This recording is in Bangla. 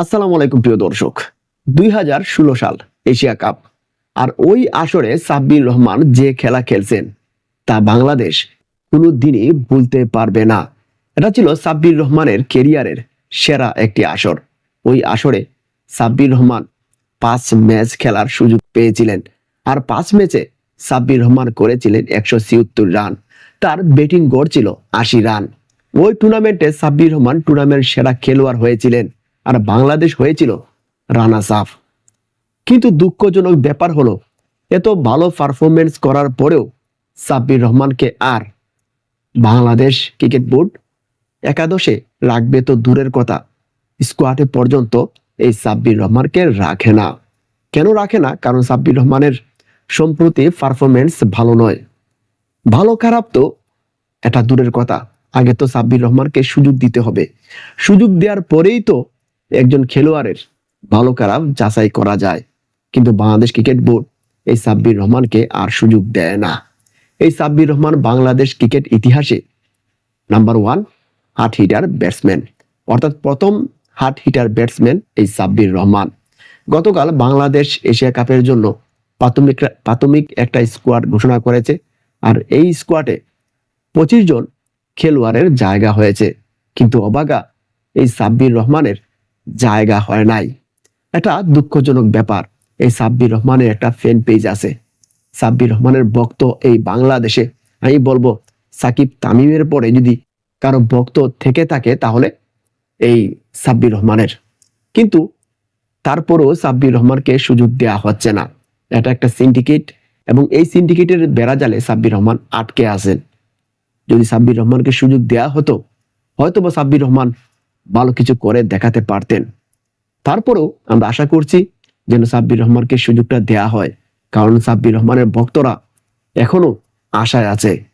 আসসালামু আলাইকুম প্রিয় দর্শক, দুই হাজার ষোলো সাল এশিয়া কাপ। আর ওই আসরে সাব্বির রহমান যে খেলা খেলছেন, তা বাংলাদেশ কোনো দিনই ভুলতে পারবে না। এটা ছিল সাব্বির রহমানের কেরিয়ারের সেরা একটি আসর। ওই আসরে সাব্বির রহমান পাঁচ ম্যাচ খেলার সুযোগ পেয়েছিলেন আর পাঁচ ম্যাচে সাব্বির রহমান করেছিলেন একশো ছিয়াত্তর রান। তার ব্যাটিং গড় ছিল আশি রান। ওই টুর্নামেন্টে সাব্বির রহমান টুর্নামেন্ট সেরা খেলোয়াড় হয়েছিলেন। আর বাংলাদেশ হয়েছিল রানা সাফ। কিন্তু দুঃখজনক ব্যাপার হলো, এত ভালো পারফরমেন্স করার পরেও সাব্বির রহমানকে আর বাংলাদেশ ক্রিকেট বোর্ড একাদশে রাখবে তো দূরের কথা, স্কোয়াডে পর্যন্ত এই সাব্বির রহমানকে রাখে না। কেন রাখে না? কারণ সাব্বির রহমানের সম্প্রতি পারফরমেন্স ভালো নয়। ভালো খারাপ তো এটা দূরের কথা। আগে তো সাব্বির রহমানকে সুযোগ দিতে হবে। সুযোগ দেওয়ার পরেই তো একজন খেলোয়াড়ের ভালো খারাপ যাচাই করা যায়। কিন্তু বাংলাদেশ ক্রিকেট বোর্ড এই সাব্বির রহমানকে আর সুযোগ দেয় না। এই সাব্বির রহমান বাংলাদেশ ক্রিকেট ইতিহাসে number one hard hitter batsman. অর্থাৎ প্রথম হাট হিটার ব্যাটসম্যান এই সাব্বির রহমান। গতকাল বাংলাদেশ এশিয়া কাপের জন্য প্রাথমিক প্রাথমিক একটা স্কোয়াড ঘোষণা করেছে আর এই স্কোয়াডে পঁচিশ জন খেলোয়াড়ের জায়গা হয়েছে। কিন্তু অবাগা এই সাব্বির রহমানের জায়গা হয় নাই। এটা দুঃখজনক ব্যাপার। এই সাব্বির রহমানের একটা ফ্যান পেজ আছে। সাব্বির রহমানের ভক্ত এই বাংলাদেশে, আমি বলব সাকিব তামিমের পরে যদি কারও ভক্ত থেকে থাকে তাহলে এই সাব্বির রহমানের। কিন্তু তারপরেও সাব্বির রহমানকে সুযোগ দেওয়া হচ্ছে না। এটা একটা সিন্ডিকেট এবং এই সিন্ডিকেটের বেড়াজালে সাব্বির রহমান আটকে আছেন। যদি সাব্বির রহমানকে সুযোগ দেওয়া হতো হয়তো বা সাব্বির রহমান ভালো কিছু করে দেখাতে পারতেন। তারপরেও আমরা আশা করছি যেন সাব্বির রহমানকে সুযোগটা দেয়া হয়। কারণ সাব্বির রহমানের ভক্তরা এখনও আশায় আছে।